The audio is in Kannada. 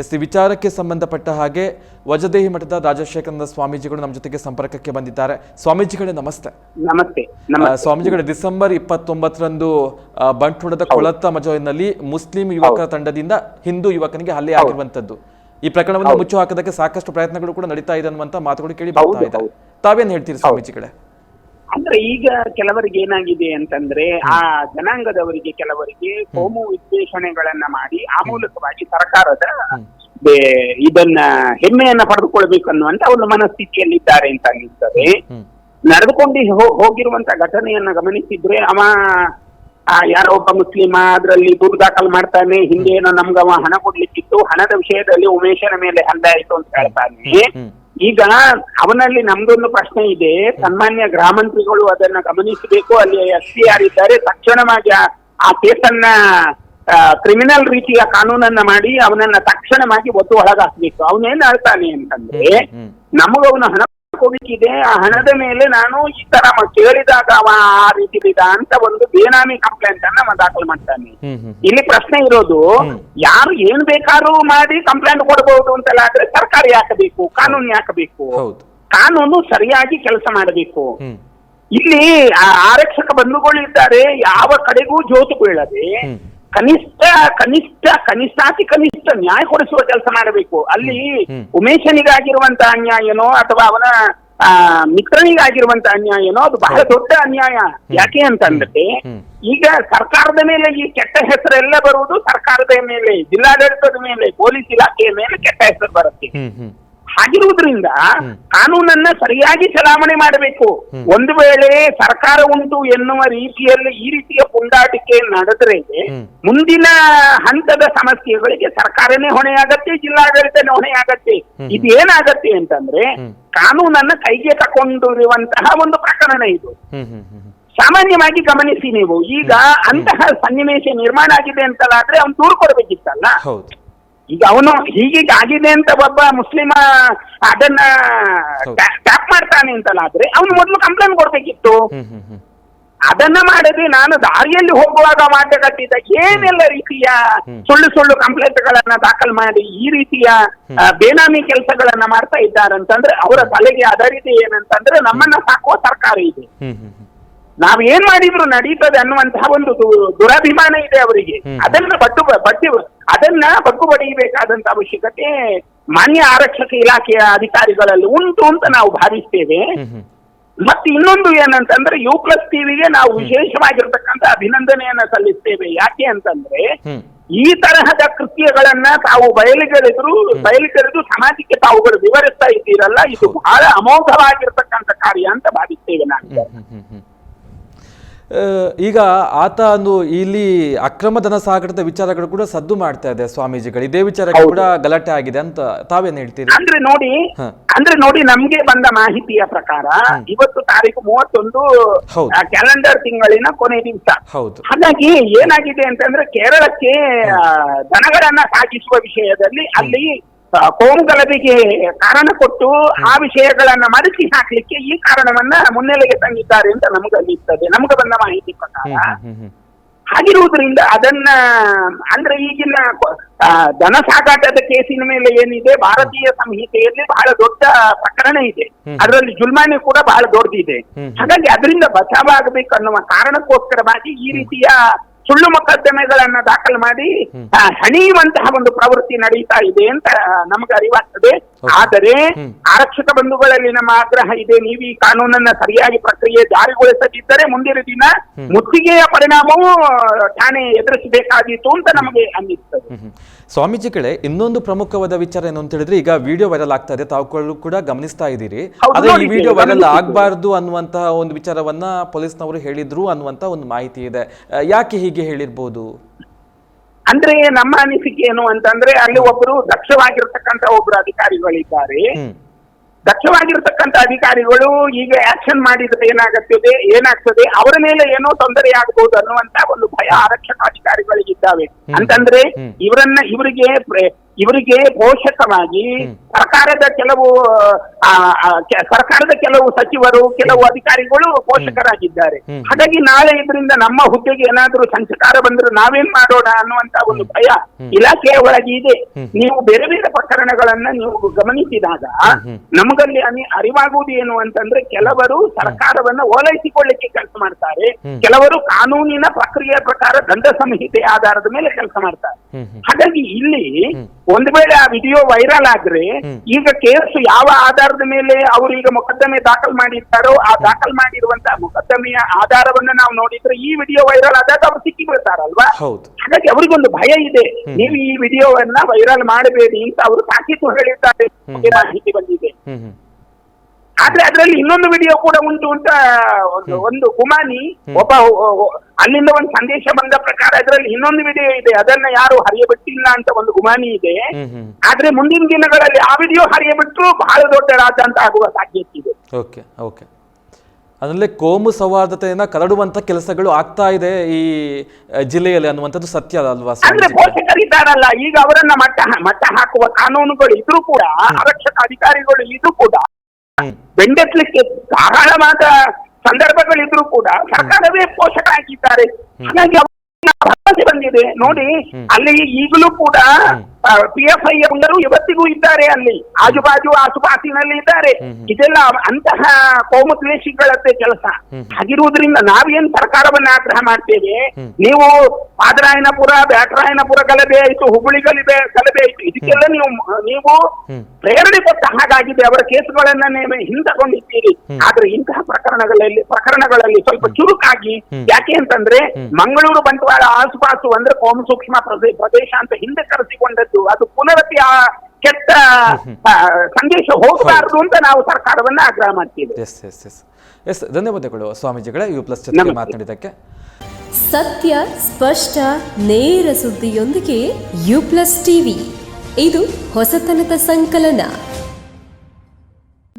ಎಸ್ ಈ ವಿಚಾರಕ್ಕೆ ಸಂಬಂಧಪಟ್ಟ ಹಾಗೆ ವಜದೇಹಿ ಮಠದ ರಾಜಶೇಖರ ಸ್ವಾಮೀಜಿಗಳು ನಮ್ಮ ಜೊತೆಗೆ ಸಂಪರ್ಕಕ್ಕೆ ಬಂದಿದ್ದಾರೆ. ಸ್ವಾಮೀಜಿಗಳೇ ನಮಸ್ತೆ. ನಮಸ್ತೆ ಸ್ವಾಮೀಜಿಗಳೇ ಡಿಸೆಂಬರ್ ಇಪ್ಪತ್ತೊಂಬತ್ತರಂದು ಬಂಟ್ವಾಳದ ಕೊಳತ್ತ ಮಜೋಯಿನಲ್ಲಿ ಮುಸ್ಲಿಂ ಯುವಕರ ತಂಡದಿಂದ ಹಿಂದೂ ಯುವಕನಿಗೆ ಹಲ್ಲೆ ಆಗಿರುವಂತದ್ದು ಈ ಪ್ರಕರಣವನ್ನು ಮುಚ್ಚು ಹಾಕೋದಕ್ಕೆ ಸಾಕಷ್ಟು ಪ್ರಯತ್ನಗಳು ಕೂಡ ನಡೀತಾ ಇದೆ ಅನ್ನುವಂತ ಮಾತುಗಳು ಕೇಳಿ ಬರ್ತಾ ಇದೆ. ತಾವೇನ್ ಹೇಳ್ತೀರಿ ಸ್ವಾಮೀಜಿಗಳೇ? ಅಂದ್ರೆ ಈಗ ಕೆಲವರಿಗೆ ಏನಾಗಿದೆ ಅಂತಂದ್ರೆ ಆ ಜನಾಂಗದವರಿಗೆ ಕೆಲವರಿಗೆ ಕೋಮು ವಿಶ್ಲೇಷಣೆಗಳನ್ನ ಮಾಡಿ ಆ ಮೂಲಕವಾಗಿ ಸರ್ಕಾರದ ಇದನ್ನ ಹೆಮ್ಮೆಯನ್ನ ಪಡೆದುಕೊಳ್ಬೇಕು ಅನ್ನುವಂತ ಒಂದು ಮನಸ್ಥಿತಿಯಲ್ಲಿದ್ದಾರೆ ಅಂತ ಅನ್ನಿಸ್ತದೆ. ನಡೆದುಕೊಂಡು ಹೋಗಿರುವಂತ ಘಟನೆಯನ್ನ ಗಮನಿಸಿದ್ರೆ ಅವ ಆ ಯಾರೋ ಒಬ್ಬ ಮುಸ್ಲಿಮ ಅದರಲ್ಲಿ ದೂರು ದಾಖಲು ಮಾಡ್ತಾನೆ ಹಿಂದೆ ಏನೋ ನಮ್ಗವ ಅವ ಹಣ ಕೊಡ್ಲಿಕ್ಕಿತ್ತು ಹಣದ ವಿಷಯದಲ್ಲಿ ಉಮೇಶನ ಮೇಲೆ ಹಲ್ಲೆ ಆಯ್ತು ಅಂತ ಹೇಳ್ತಾನೆ ಈಗ ಅವನಲ್ಲಿ ನಮ್ದೊಂದು ಪ್ರಶ್ನೆ ಇದೆ. ಸನ್ಮಾನ್ಯ ಗ್ರಾಮಂತ್ರಿಗಳು ಅದನ್ನ ಗಮನಿಸಬೇಕು. ಅಲ್ಲಿ ಎಸ್ ಪಿ ಯಾರಿದ್ದಾರೆ ತಕ್ಷಣವಾಗಿ ಆ- ಆ ಕೇಸನ್ನ ಕ್ರಿಮಿನಲ್ ರೀತಿಯ ಕಾನೂನನ್ನ ಮಾಡಿ ಅವನನ್ನ ತಕ್ಷಣವಾಗಿ ಒತ್ತು ಒಳಗಾಕ್ಬೇಕು. ಅವನೇನ್ ಹೇಳ್ತಾನೆ ಅಂತಂದ್ರೆ ನಮಗವನು ಹಣ ಕೊಡ್ಲಿಕ್ಕಿದೆ ಆ ಹಣದ ಮೇಲೆ ನಾನು ಈ ತರ ಕೇಳಿದಾಗ ಅವ ಆ ರೀತಿ ಬಿದ ಅಂತ ಒಂದು ಬೇನಾಮಿ ಕಂಪ್ಲೇಂಟ್ ಅನ್ನ ಅವ ದಾಖಲು ಮಾಡ್ತಾನೆ. ಇಲ್ಲಿ ಪ್ರಶ್ನೆ ಇರೋದು ಯಾರು ಏನ್ ಬೇಕಾದ್ರೂ ಮಾಡಿ ಕಂಪ್ಲೇಂಟ್ ಕೊಡಬಹುದು ಅಂತೆಲ್ಲ ಆದ್ರೆ ಸರ್ಕಾರ ಯಾಕೆ ಬೇಕು ಕಾನೂನು ಯಾಕೆ ಬೇಕು ಹೌದು. ಕಾನೂನು ಸರಿಯಾಗಿ ಕೆಲಸ ಮಾಡಬೇಕು. ಇಲ್ಲಿ ಆರಕ್ಷಕ ಬಂಧುಗಳು ಇದ್ದಾರೆ ಯಾವ ಕಡೆಗೂ ಜೋತು ಬೀಳದೆ. ಕನಿಷ್ಠ ಕನಿಷ್ಠ ಕನಿಷ್ಠಾತಿ ಕನಿಷ್ಠ ನ್ಯಾಯ ಕೊಡಿಸುವ ಕೆಲಸ ಮಾಡಬೇಕು. ಅಲ್ಲಿ ಉಮೇಶನಿಗಾಗಿರುವಂತಹ ಉಮೇಶನಿಗಾಗಿರುವಂತ ಅನ್ಯಾಯನೋ ಅಥವಾ ಅವನ ಆ, ಮಿತ್ರನಿಗಾಗಿರುವಂತ ಅನ್ಯಾಯನೋ ಅದು ಬಹಳ ದೊಡ್ಡ ಅನ್ಯಾಯ. ಯಾಕೆ ಅಂತಂದ್ರೆ. ಈಗ ಸರ್ಕಾರದ ಮೇಲೆ ಈ ಕೆಟ್ಟ ಹೆಸರೆಲ್ಲ ಬರುವುದು ಸರ್ಕಾರದ ಮೇಲೆ ಜಿಲ್ಲಾಡಳಿತದ ಮೇಲೆ ಪೊಲೀಸ್ ಇಲಾಖೆಯ ಮೇಲೆ ಕೆಟ್ಟ ಹೆಸರು ಬರುತ್ತೆ. ಹಾಗಿರುವುದರಿಂದ ಕಾನೂನನ್ನ ಸರಿಯಾಗಿ ಚಲಾವಣೆ ಮಾಡಬೇಕು. ಒಂದು ವೇಳೆ ಸರ್ಕಾರ ಉಂಟು ಎನ್ನುವ ರೀತಿಯಲ್ಲಿ ಈ ರೀತಿಯ ಪುಂಡಾಟಿಕೆ ನಡೆದ್ರೆ ಮುಂದಿನ ಹಂತದ ಸಮಸ್ಯೆಗಳಿಗೆ ಸರ್ಕಾರನೇ ಹೊಣೆಯಾಗತ್ತೆ ಜಿಲ್ಲಾಡಳಿತನೇ ಹೊಣೆಯಾಗತ್ತೆ. ಇದೇನಾಗತ್ತೆ ಇದು ಏನಾಗತ್ತೆ ಅಂತಂದ್ರೆ. ಕಾನೂನನ್ನ ಕೈಗೆ ತಕೊಂಡಿರುವಂತಹ ಒಂದು ಪ್ರಕರಣ ಇದು. ಸಾಮಾನ್ಯವಾಗಿ ಗಮನಿಸಿ ನೀವು ಈಗ ಅಂತಹ ಸನ್ನಿವೇಶ ನಿರ್ಮಾಣ ಆಗಿದೆ ಅಂತಲಾದ್ರೆ ಅವ್ನು ದೂರು ಕೊಡ್ಬೇಕಿತ್ತಲ್ಲ? ಈಗ ಅವನು ಹೀಗೀಗ ಆಗಿದೆ ಅಂತ ಒಬ್ಬ ಮುಸ್ಲಿಮ ಅದನ್ನ. ಟ್ಯಾಪ್ ಮಾಡ್ತಾನೆ ಅಂತಲಾದ್ರೆ ಅವನು ಮೊದಲು ಕಂಪ್ಲೇಂಟ್ ಕೊಡ್ಬೇಕಿತ್ತು. ಅದನ್ನ ಮಾಡದೆ ನಾನು ದಾರಿಯಲ್ಲಿ ಹೋಗುವಾಗ ಮಾತೆ ಕಟ್ಟಿದ ಏನೆಲ್ಲ ರೀತಿಯ ಸುಳ್ಳು ಸುಳ್ಳು ಕಂಪ್ಲೇಂಟ್ ಗಳನ್ನ ದಾಖಲು ಮಾಡಿ ಈ ರೀತಿಯ ಬೇನಾಮಿ ಕೆಲಸಗಳನ್ನ ಮಾಡ್ತಾ ಇದ್ದಾರಂತಂದ್ರೆ ಅವರ ತಲೆಗೆ ಅದರಿದೆ ಏನಂತಂದ್ರೆ ನಮ್ಮನ್ನ ಸಾಕುವ ಸರ್ಕಾರ ಇದೆ. ನಾವ್ ಏನ್ ಮಾಡಿದ್ರು ನಡೀತದೆ ಅನ್ನುವಂತಹ ಒಂದು ದುರಾಭಿಮಾನ ಇದೆ ಅವರಿಗೆ. ಅದನ್ನ ಬಟ್ಟು ಬಟ್ಟಿ ಅದನ್ನ ಬಗ್ಗು ಬಡಿಯಬೇಕಾದಂತ ಅವಶ್ಯಕತೆ ಮಾನ್ಯ ಆರಕ್ಷಕ ಇಲಾಖೆಯ ಅಧಿಕಾರಿಗಳಲ್ಲಿ ಉಂಟು ಅಂತ ನಾವು ಭಾವಿಸ್ತೇವೆ. ಮತ್ತೆ ಇನ್ನೊಂದು ಏನಂತಂದ್ರೆ ಯು ಪ್ಲಸ್ ಟಿವಿಗೆ ನಾವು ವಿಶೇಷವಾಗಿರ್ತಕ್ಕಂಥ ಅಭಿನಂದನೆಯನ್ನ ಸಲ್ಲಿಸ್ತೇವೆ. ಯಾಕೆ ಅಂತಂದ್ರೆ ಈ ತರಹದ ಕೃತ್ಯಗಳನ್ನ ತಾವು ಬಯಲಿಗೆಳೆದ್ರು ಬಯಲಿಗೆಳೆದು ಸಮಾಜಕ್ಕೆ ತಾವುಗಳು ವಿವರಿಸ್ತಾ ಇದ್ದೀರಲ್ಲ ಇದು ಬಹಳ ಅಮೋಘವಾಗಿರ್ತಕ್ಕಂಥ ಕಾರ್ಯ ಅಂತ ಭಾವಿಸ್ತೇವೆ ನಾನು ಈಗ ಆತ ಒಂದು ಇಲ್ಲಿ ಅಕ್ರಮ ಧನ ಸಾಗರದ ವಿಚಾರಗಳು ಕೂಡ ಸದ್ದು ಮಾಡ್ತಾ ಇದೆ ಸ್ವಾಮೀಜಿಗಳು. ಇದೇ ವಿಚಾರಕ್ಕೆ ಕೂಡ ಗಲಾಟೆ ಆಗಿದೆ ಅಂತ ತಾವೇನ್ ಹೇಳ್ತೀರಿ? ಅಂದ್ರೆ ನೋಡಿ ಅಂದ್ರೆ ನೋಡಿ ನಮ್ಗೆ ಬಂದ ಮಾಹಿತಿಯ ಪ್ರಕಾರ ಇವತ್ತು ತಾರೀಕು ಮೂವತ್ತೊಂದು ಹೌದು. ಕ್ಯಾಲೆಂಡರ್ ತಿಂಗಳಿನ ಕೊನೆ ದಿವಸ. ಹೌದು. ಹಾಗಾಗಿ ಏನಾಗಿದೆ ಅಂತಂದ್ರೆ ಕೇರಳಕ್ಕೆ ದನಗಳನ್ನ ಸಾಗಿಸುವ ವಿಷಯದಲ್ಲಿ ಅಲ್ಲಿ ಆ, ಕೋಮು ಗಲಭೆಗೆ ಕಾರಣ ಕೊಟ್ಟು ಆ ವಿಷಯಗಳನ್ನ ಮರೆಸಿ ಹಾಕ್ಲಿಕ್ಕೆ ಈ ಕಾರಣವನ್ನ ಮುನ್ನೆಲೆಗೆ ತಂದಿದ್ದಾರೆ ಅಂತ ನಮಗೆ ಅನ್ನಿಸ್ತದೆ. ನಮ್ಗೆ ಬಂದ ಮಾಹಿತಿ ಪ್ರಕಾರ ಹಾಗಿರುವುದರಿಂದ ಅದನ್ನ ಅಂದ್ರೆ ಈಗಿನ ಧನ ದನ ಸಾಗಾಟದ ಕೇಸಿನ ಮೇಲೆ ಏನಿದೆ ಭಾರತೀಯ ಸಂಹಿತೆಯಲ್ಲಿ ಬಹಳ ದೊಡ್ಡ ಪ್ರಕರಣ ಇದೆ. ಅದರಲ್ಲಿ ಜುಲ್ಮಾನಿ ಕೂಡ ಬಹಳ ದೊಡ್ಡದಿದೆ. ಹಾಗಾಗಿ ಅದರಿಂದ ಬಚಾವಾಗಬೇಕು ಅನ್ನುವ ಕಾರಣಕ್ಕೋಸ್ಕರವಾಗಿ ಈ ರೀತಿಯ ಸುಳ್ಳು ಮೊಕದ್ದಮೆಗಳನ್ನ ದಾಖಲು ಮಾಡಿ ಹಣಿಯುವಂತಹ ಒಂದು ಪ್ರವೃತ್ತಿ ನಡೀತಾ ಇದೆ ಅಂತ ನಮ್ಗೆ ಅರಿವಾಗ್ತದೆ. ಆದರೆ. ಆರಕ್ಷಕ ಬಂಧುಗಳಲ್ಲಿ ನಮ್ಮ ಆಗ್ರಹ ಇದೆ. ನೀವು ಈ ಕಾನೂನನ್ನ ಸರಿಯಾಗಿ ಪ್ರಕ್ರಿಯೆ ಜಾರಿಗೊಳಿಸದಿದ್ದರೆ ಮುಂದಿನ ದಿನ ಮುತ್ತಿಗೆಯ ಪರಿಣಾಮವೂ ಠಾಣೆ ಎದುರಿಸಬೇಕಾದೀತು ಅಂತ ನಮಗೆ ಅನ್ನಿಸ್ತದೆ. ಸ್ವಾಮೀಜಿ ಕಡೆ ಇನ್ನೊಂದು ಪ್ರಮುಖವಾದ ವಿಚಾರ ಏನು ಅಂತ ಹೇಳಿದ್ರೆ ಈಗ ವಿಡಿಯೋ ವೈರಲ್ ಆಗ್ತಾ ಇದೆ. ತಾವು ಕೂಡ ಗಮನಿಸ್ತಾ ಇದ್ದೀರಿ. ಆದ್ರೆ ಈ ವಿಡಿಯೋ ವೈರಲ್. ಆಗಬಾರ್ದು ಅನ್ನುವಂತಹ ಒಂದು ವಿಚಾರವನ್ನ ಪೊಲೀಸ್ನವರು ಹೇಳಿದ್ರು ಅನ್ನುವಂತ ಒಂದು ಮಾಹಿತಿ ಇದೆ. ಯಾಕೆ ಹೀಗೆ ಹೇಳಿರ್ಬೋದು? ಅಂದ್ರೆ ನಮ್ಮ ಅನಿಸಿಕೆ ಏನು ಅಂತಂದ್ರೆ ಅಲ್ಲಿ ಒಬ್ಬರು ದಕ್ಷವಾಗಿರ್ತಕ್ಕಂತ ಒಬ್ರು ಅಧಿಕಾರಿಗಳಿದ್ದಾರೆ. ದಕ್ಷವಾಗಿರ್ತಕ್ಕಂಥ ಅಧಿಕಾರಿಗಳು ಈಗ ಆಕ್ಷನ್ ಮಾಡಿದ್ರೆ ಏನಾಗುತ್ತದೆ ಏನಾಗ್ತದೆ ಅವರ ಮೇಲೆ ಏನೋ ತೊಂದರೆ ಆಗಬಹುದು ಅನ್ನುವಂತ ಒಂದು ಭಯ ಆರಕ್ಷಕ ಅಧಿಕಾರಿಗಳಿಗಿದ್ದಾವೆ. ಅಂತಂದ್ರೆ. ಇವರನ್ನ ಇವರಿಗೆ ಇವರಿಗೆ ಪೋಷಕವಾಗಿ ಸರ್ಕಾರದ ಕೆಲವು ಸರ್ಕಾರದ ಕೆಲವು ಸಚಿವರು ಕೆಲವು ಅಧಿಕಾರಿಗಳು ಪೋಷಕರಾಗಿದ್ದಾರೆ. ಹಾಗಾಗಿ ನಾಳೆ ಇದರಿಂದ ನಮ್ಮ ಹುದ್ದೆಗೆ ಏನಾದರೂ ಸಂಚಕಾರ ಬಂದ್ರೆ ನಾವೇನ್ ಮಾಡೋಣ ಅನ್ನುವಂತ ಒಂದು ಭಯ ಇಲಾಖೆಯ ಒಳಗೆ ಇದೆ. ನೀವು ಬೇರೆ ಬೇರೆ ಪ್ರಕರಣಗಳನ್ನ ನೀವು ಗಮನಿಸಿದಾಗ ನಮಗಲ್ಲಿ ಅನಿ ಅರಿವಾಗುವುದು ಏನು ಅಂತಂದ್ರೆ ಕೆಲವರು ಸರ್ಕಾರವನ್ನ ಓಲೈಸಿಕೊಳ್ಳಿಕ್ಕೆ ಕೆಲಸ ಮಾಡ್ತಾರೆ. ಕೆಲವರು ಕಾನೂನಿನ ಪ್ರಕ್ರಿಯೆ ಪ್ರಕಾರ ದಂಡ ಸಂಹಿತೆ ಆಧಾರದ ಮೇಲೆ ಕೆಲಸ ಮಾಡ್ತಾರೆ. ಹಾಗಾಗಿ ಇಲ್ಲಿ. ಒಂದು ವೇಳೆ ಆ ವಿಡಿಯೋ ವೈರಲ್ ಆದ್ರೆ ಈಗ ಕೇಸ್ ಯಾವ ಆಧಾರದ ಮೇಲೆ ಅವರು ಈಗ ಮೊಕದ್ದಮೆ ದಾಖಲ್ ಮಾಡಿರ್ತಾರೋ ಆ ದಾಖಲ್ ಮಾಡಿರುವಂತಹ ಮೊಕದ್ದಮೆಯ ಆಧಾರವನ್ನ ನಾವು ನೋಡಿದ್ರೆ ಈ ವಿಡಿಯೋ ವೈರಲ್ ಆದಾಗ ಅವ್ರು ಸಿಕ್ಕಿ ಬೀಳ್ತಾರಲ್ವಾ ಹೌದು. ಹಾಗಾಗಿ ಅವ್ರಿಗೊಂದು ಭಯ ಇದೆ. ನೀವು ಈ ವಿಡಿಯೋವನ್ನ ವೈರಲ್ ಮಾಡಬೇಡಿ ಅಂತ ಅವರು ತಾಕೀತು ಹೇಳಿದ್ದಾರೆ. ಮಾಹಿತಿ ಬಂದಿದೆ. ಆದ್ರೆ ಅದರಲ್ಲಿ ಇನ್ನೊಂದು ವಿಡಿಯೋ ಕೂಡ ಉಂಟು ಅಂತ ಒಂದು ಗುಮಾನಿ ಒಬ್ಬ ಅಲ್ಲಿಂದ ಒಂದು ಸಂದೇಶ ಬಂದ ಪ್ರಕಾರ ಅದರಲ್ಲಿ ಇನ್ನೊಂದು ವಿಡಿಯೋ ಇದೆ. ಅದನ್ನ ಯಾರು ಹರಿಯಬಿಟ್ಟಿಲ್ಲ ಅಂತ ಒಂದು ಗುಮಾನಿ ಇದೆ. ಆದ್ರೆ ಮುಂದಿನ ದಿನಗಳಲ್ಲಿ ಆ ವಿಡಿಯೋ ಹರಿಯಬಿಟ್ರು ಬಹಳ ದೊಡ್ಡ ರಾಜ ಆಗುವ ಸಾಧ್ಯತೆ ಇದೆ. Okay okay. ಅದರಲ್ಲಿ ಕೋಮು ಸೌಹಾರ್ದತೆಯನ್ನ ಕರಡುವಂತ ಕೆಲಸಗಳು ಆಗ್ತಾ ಇದೆ ಈ ಜಿಲ್ಲೆಯಲ್ಲಿ ಅನ್ನುವಂಥದ್ದು ಸತ್ಯ ಅಲ್ವಾ ಅಂದ್ರೆ ಪೋಷಕರಿದ್ದಾರಲ್ಲ ಈಗ ಅವರನ್ನ ಮಟ್ಟ ಮಟ್ಟ ಹಾಕುವ ಕಾನೂನುಗಳು ಇದ್ರೂ ಕೂಡ ಆರಕ್ಷಕ ಅಧಿಕಾರಿಗಳು ಇದ್ರೂ ಕೂಡ ಹ್ಮ್. ಬೆಂಡೆತ್ಲಿಕ್ಕೆ ಧಾರಾಳವಾದ ಸಂದರ್ಭಗಳಿದ್ರು ಕೂಡ ಸರ್ಕಾರವೇ ಪೋಷಕ ಆಗಿದ್ದಾರೆ ಹಾಗಾಗಿ ಬಂದಿದೆ. ನೋಡಿ ಅಲ್ಲಿ ಈಗಲೂ ಕೂಡ ಪಿ ಎಫ್ ಐ ಎಲ್ಲರೂ ಇವತ್ತಿಗೂ ಇದ್ದಾರೆ ಅಲ್ಲಿ. ಆಜುಬಾಜು ಆಸುಪಾಸಿನಲ್ಲಿ ಇದ್ದಾರೆ. ಇದೆಲ್ಲ ಅಂತಹ ಕೋಮು ದ್ವೇಷಿಗಳದ್ದೇ ಕೆಲಸ ಹಾಗಿರುವುದರಿಂದ ನಾವೇನ್ ಸರ್ಕಾರವನ್ನ ಆಗ್ರಹ ಮಾಡ್ತೇವೆ? ನೀವು ಪಾದರಾಯನಪುರ ಬ್ಯಾಟರಾಯನಪುರ ಗಲಭೆ ಆಯ್ತು ಹುಬ್ಬಳ್ಳಿ ಗಲಭೆ ಗಲಭೆ ಆಯ್ತು. ಇದಕ್ಕೆಲ್ಲ ನೀವು ನೀವು ಪ್ರೇರಣೆ ಕೊಟ್ಟ ಹಾಗಾಗಿದೆ. ಅವರ ಕೇಸುಗಳನ್ನ ನೀವು ಹಿಂದಕೊಂಡಿದ್ದೀರಿ. ಆದ್ರೆ ಇಂತಹ ಪ್ರಕರಣಗಳಲ್ಲಿ ಪ್ರಕರಣಗಳಲ್ಲಿ ಸ್ವಲ್ಪ ಚುರುಕಾಗಿ ಯಾಕೆ ಅಂತಂದ್ರೆ ಮಂಗಳೂರು ಬಂಟ್ವಾಳ ಆಸುಪಾಸು ಅಂದ್ರೆ ಕೋಮ ಸೂಕ್ಷ್ಮ ಪ್ರದೇಶ ಅಂತ ಹಿಂದೆ ಕರೆಸಿಕೊಂಡದ್ದು. ಅದು ಪುನರತಿ ಆ ಕೆಟ್ಟ ಸಂದೇಶ ಹೋಗಬಾರದು ಅಂತ ನಾವು ಸರ್ಕಾರವನ್ನ ಆಗ್ರಹ ಮಾಡ್ತೀವಿ. ಎಸ್ ಎಸ್ ಎಸ್ ಎಸ್ ಧನ್ಯವಾದಗಳು ಸ್ವಾಮೀಜಿಗಳೇ. ಯು ಪ್ಲಸ್ ನಮಸ್ತೆ. ಮಾತನಾಡಿದ್ದಕ್ಕೆ. ಸತ್ಯ ಸ್ಪಷ್ಟ ನೇರ ಸುದ್ದಿಯೊಂದಿಗೆ ಯು ಪ್ಲಸ್ ಟಿವಿ ಇದು ಹೊಸತನದ ಸಂಕಲನ.